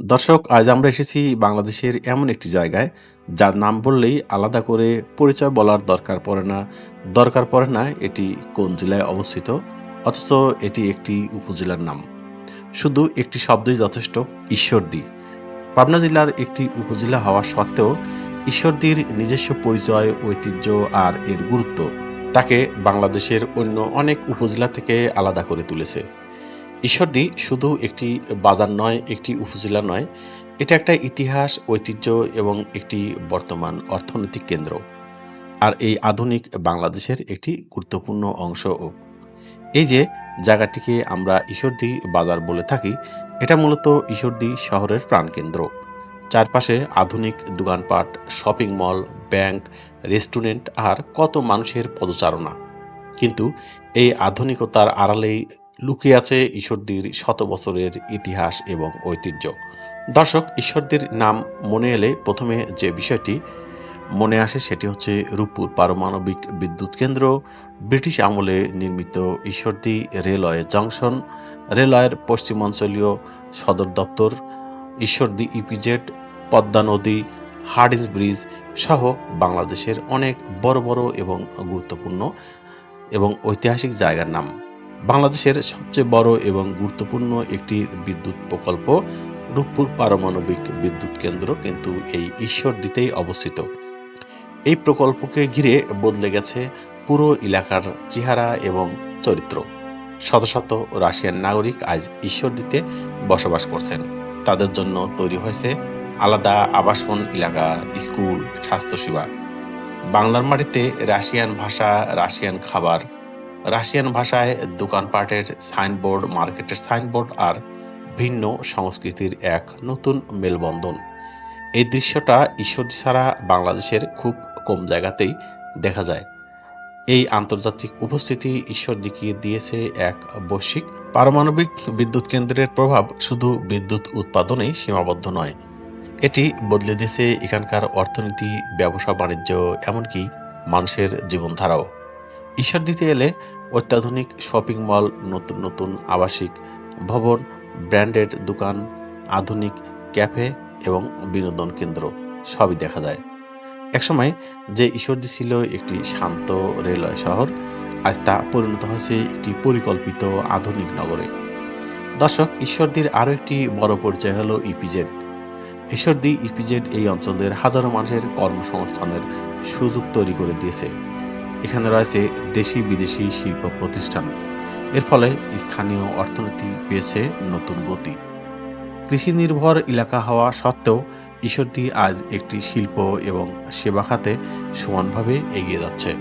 দর্শক, আজ আমরা এসেছি বাংলাদেশের এমন একটি জায়গায়, যার নাম বললেই আলাদা করে পরিচয় বলার দরকার পড়ে না, দরকার পড়ে না এটি কোন জেলায় অবস্থিত, অথচ এটি একটি উপজেলার নাম। শুধু একটি শব্দই যথেষ্ট, ঈশ্বরদী। পাবনা জেলার একটি উপজেলা হওয়া সত্ত্বেও ঈশ্বরদীর নিজস্ব পরিচয়, ঐতিহ্য আর এর গুরুত্ব তাকে বাংলাদেশের অন্য অনেক উপজেলা থেকে আলাদা করে তুলেছে। ঈশ্বরদী শুধু একটি বাজার নয়, একটি উপজেলা নয়, এটা একটা ইতিহাস, ঐতিহ্য এবং একটি বর্তমান অর্থনৈতিক কেন্দ্র। আর এই আধুনিক বাংলাদেশের একটি গুরুত্বপূর্ণ অংশও এই যে জায়গাটিকে আমরা ঈশ্বরদী বাজার বলে থাকি, এটা মূলত ঈশ্বরদী শহরের প্রাণকেন্দ্র। চারপাশে আধুনিক দোকানপাট, শপিং মল, ব্যাংক, রেস্টুরেন্ট আর কত মানুষের পদচারণা। কিন্তু এই আধুনিকতার আড়ালেই লুকিয়ে আছে ঈশ্বরদীর শত বছরের ইতিহাস এবং ঐতিহ্য। দর্শক, ঈশ্বরদীর নাম মনে এলে প্রথমে যে বিষয়টি মনে আসে সেটি হচ্ছে রূপপুর পারমাণবিক বিদ্যুৎ কেন্দ্র, ব্রিটিশ আমলে নির্মিত ঈশ্বরদী রেলওয়ে জংশন, রেলওয়ের পশ্চিমাঞ্চলীয় সদর দপ্তর, ঈশ্বরদী ইপিজেড, পদ্মা নদী হার্ডিন্স ব্রিজ সহ বাংলাদেশের অনেক বড় বড় এবং গুরুত্বপূর্ণ এবং ঐতিহাসিক জায়গার নাম। বাংলাদেশের সবচেয়ে বড় এবং গুরুত্বপূর্ণ একটি বিদ্যুৎ প্রকল্প, রূপপুর পারমাণবিক বিদ্যুৎ কেন্দ্র কিন্তু এই ঈশ্বরদীতেই অবস্থিত। এই প্রকল্পকে ঘিরে বদলে গেছে পুরো এলাকার চেহারা এবং চরিত্র। শত শত রাশিয়ান নাগরিক আজ ঈশ্বরদীতে বসবাস করছেন। তাদের জন্য তৈরি হয়েছে আলাদা আবাসন এলাকা, স্কুল, স্বাস্থ্যসেবা। বাংলার মাটিতে রাশিয়ান ভাষা, রাশিয়ান খাবার রাশিয়ান ভাষায় দোকানপাটের সাইনবোর্ড, মার্কেটের সাইনবোর্ড আর ভিন্ন সংস্কৃতির এক নতুন মেলবন্ধন। এই দৃশ্যটা ঈশ্বর ছাড়া বাংলাদেশের খুব কম জায়গাতেই দেখা যায়। এই আন্তর্জাতিক উপস্থিতি ঈশ্বর দিকে দিয়েছে এক বৈশ্বিক পারমাণবিক বিদ্যুৎ কেন্দ্রের প্রভাব শুধু বিদ্যুৎ উৎপাদনেই সীমাবদ্ধ নয়। এটি বদলে দিয়েছে এখানকার অর্থনীতি, ব্যবসা, বাণিজ্য, এমনকি মানুষের জীবনধারাও। ঈশ্বর দিতে এলে অত্যাধুনিক শপিং মল, নতুন নতুন আবাসিক ভবন, ব্র্যান্ডেড দোকান, আধুনিক ক্যাফে এবং বিনোদন কেন্দ্র সবই দেখা যায়। একসময় যে ঈশ্বরদী ছিল একটি শান্ত রেলওয়ে শহর, আজ তা পরিণত হয়েছে একটি পরিকল্পিত আধুনিক নগরে। দর্শক, ঈশ্বরদীর আরও একটি বড় পরিচয় হলো ইপিজেড। ঈশ্বরদী, ইপিজেড এই অঞ্চলের হাজারো মানুষের কর্মসংস্থানের সুযোগ তৈরি করে দিয়েছে। এখানে রয়েছে দেশি বিদেশি শিল্প প্রতিষ্ঠান। এর ফলে স্থানীয় অর্থনীতি পেয়েছে নতুন গতি। কৃষি নির্ভর এলাকা হওয়া সত্ত্বেও ঈশ্বরদী আজ একটি শিল্প এবং সেবা খাতে সমানভাবে এগিয়ে যাচ্ছে।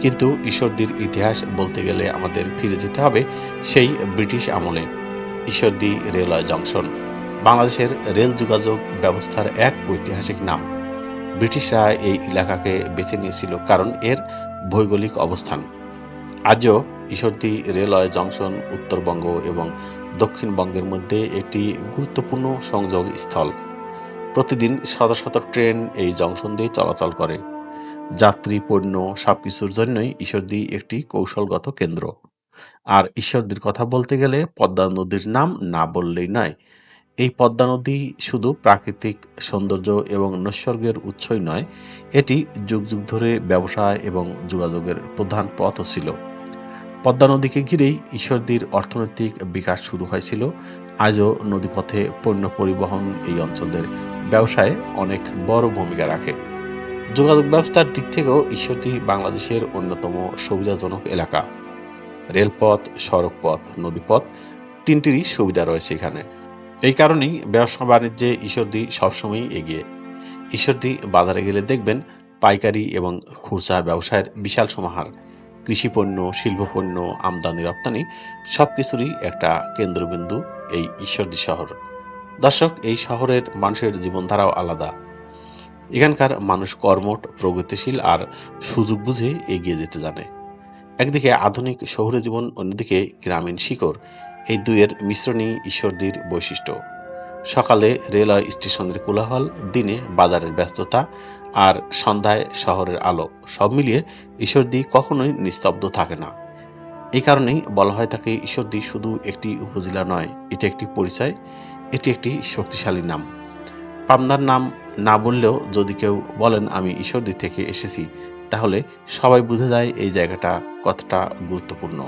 কিন্তু ঈশ্বরদীর ইতিহাস বলতে গেলে আমাদের ফিরে যেতে হবে সেই ব্রিটিশ আমলে। ঈশ্বরদী রেলওয়ে জংশন, বাংলাদেশের রেল যোগাযোগ ব্যবস্থার এক ঐতিহাসিক নাম। ব্রিটিশরা এই এলাকাকে বেছে নিয়েছিল কারণ এর ভৌগোলিক অবস্থান। আজও ঈশ্বরদী রেলওয়ে জংশন, উত্তরবঙ্গ এবং দক্ষিণবঙ্গের মধ্যে একটি গুরুত্বপূর্ণ সংযোগ স্থল। প্রতিদিন শত শত ট্রেন এই জংশন দিয়ে চলাচল করে। যাত্রী, পণ্য সব কিছুর জন্যই ঈশ্বরদী একটি কৌশলগত কেন্দ্র। আর ঈশ্বরদীর কথা বলতে গেলে পদ্মা নদীর নাম না বললেই নয় এই পদ্মা নদী শুধু প্রাকৃতিক সৌন্দর্য এবং নৈসর্গের উৎসই নয়, এটি যুগ যুগ ধরে ব্যবসা এবং যোগাযোগের প্রধান পথও ছিল। পদ্মা নদীকে ঘিরেই ঈশ্বরদীর অর্থনৈতিক বিকাশ শুরু হয়েছিল। আজও নদীপথে পণ্য পরিবহন এই অঞ্চলের ব্যবসায় অনেক বড় ভূমিকা রাখে। যোগাযোগ ব্যবস্থার দিক থেকেও ঈশ্বরদী বাংলাদেশের অন্যতম সুবিধাজনক এলাকা। রেলপথ, সড়কপথ, নদীপথ তিনটিরই সুবিধা রয়েছে এখানে। এই কারণেই ব্যবসা বাণিজ্যে ঈশ্বরদী সবসময়ই এগিয়ে। ঈশ্বরদী বাজারে গেলে দেখবেন পাইকারি এবং খুচরা ব্যবসায়ের বিশাল সমাহার। কৃষিপণ্য শিল্পপণ্য আমদানি, রপ্তানি সব কিছুরই একটা কেন্দ্রবিন্দু এই ঈশ্বরদী শহর। দর্শক, এই শহরের মানুষের জীবনধারাও আলাদা। এখানকার মানুষ কর্মট প্রগতিশীল আর সুযোগ বুঝে এগিয়ে যেতে জানে। একদিকে আধুনিক শহুরে জীবন, অন্যদিকে গ্রামীণ শিকড়। এই দুয়ের মিশ্রণই ঈশ্বরদীর বৈশিষ্ট্য। সকালে রেলওয়ে স্টেশনের কোলাহল, দিনে বাজারের ব্যস্ততা আর সন্ধ্যায় শহরের আলো সব মিলিয়ে ঈশ্বরদী কখনোই নিস্তব্ধ থাকে না। এই কারণেই বলা হয় তাকে ঈশ্বরদী শুধু একটি উপজেলা নয়, এটি একটি পরিচয়, এটি একটি শক্তিশালী নাম। পাবনার নাম না বললেও যদি কেউ বলেন, আমি ঈশ্বরদী থেকে এসেছি, তাহলে সবাই বুঝে যায় এই জায়গাটা কতটা গুরুত্বপূর্ণ।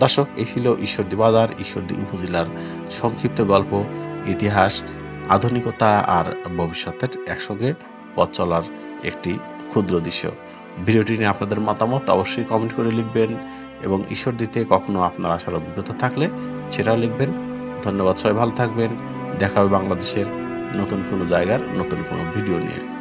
দর্শক, এই ছিল ঈশ্বরদী বাজার, ঈশ্বরদী উপজেলার সংক্ষিপ্ত গল্প, ইতিহাস, আধুনিকতা আর ভবিষ্যতের একসঙ্গে পথ চলার একটি ক্ষুদ্র দৃশ্য। ভিডিওটি নিয়ে আপনাদের মতামত অবশ্যই কমেন্ট করে লিখবেন এবং ঈশ্বর দিতে কখনো আপনার আসার অভিজ্ঞতা থাকলে সেটাও লিখবেন। ধন্যবাদ, সবাই ভালো থাকবেন। দেখা হবে বাংলাদেশের নতুন কোনো জায়গার নতুন কোনো ভিডিও নিয়ে।